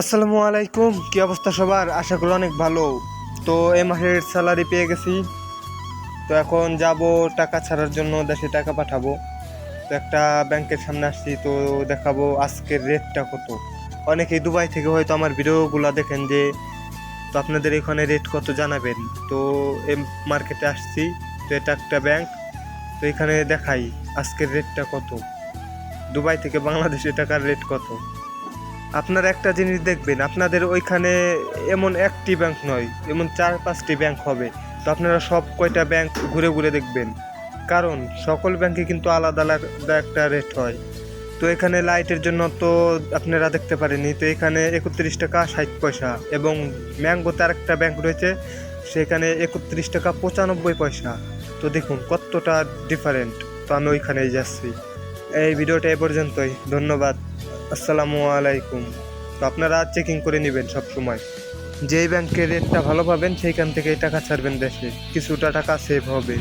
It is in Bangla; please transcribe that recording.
আসসালামু আলাইকুম, কি অবস্থা সবার? আশা করি অনেক ভালো। তো এ মাসের স্যালারি পেয়ে গেছি। তো এখন যাব টাকা ছাড়ার জন্য দেশে টাকা পাঠাবো। তো একটা ব্যাংকের সামনে আসছি, তো দেখাবো আজকের রেটটা কত। অনেকেই দুবাই থেকে হয়তো আমার ভিডিওগুলো দেখেন যে, তো আপনাদের এখানে রেট কত জানাবেন? তো এ মার্কেটে আসছি, তো এটা একটা ব্যাংক তো এখানে দেখাই আজকের রেটটা কত। দুবাই থেকে বাংলাদেশে টাকার রেট কত। আপনারা একটা জিনিস দেখবেন, আপনাদের ওইখানে এমন একটি ব্যাংক নয়, এমন চার পাঁচটি ব্যাংক হবে। তো আপনারা সব কয়টা ব্যাংক ঘুরে ঘুরে দেখবেন। কারণ সকল ব্যাংকে কিন্তু আলাদা আলাদা একটা রেট হয়। তো এখানে লাইটের জন্য তো আপনারা দেখতে পারেনি তো এখানে একত্রিশ টাকা ষাট পয়সা এবং ম্যাঙ্গোতে আরেকটা ব্যাংক রয়েছে, সেখানে একত্রিশ টাকা পঁচানব্বই পয়সা। তো দেখুন কতটা ডিফারেন্ট তো আমি ওইখানেই যাচ্ছি। এই ভিডিওটা এ পর্যন্তই। ধন্যবাদ। আসসালামু আলাইকুম। তো আপনারা চেকিং করে নেবেন সব সময় যেই ব্যাংকের রেটটা ভালো পাবেন, সেইখান থেকেই টাকা ছাড়বেন দেশে। কিছুটা টাকা সেভ হবে।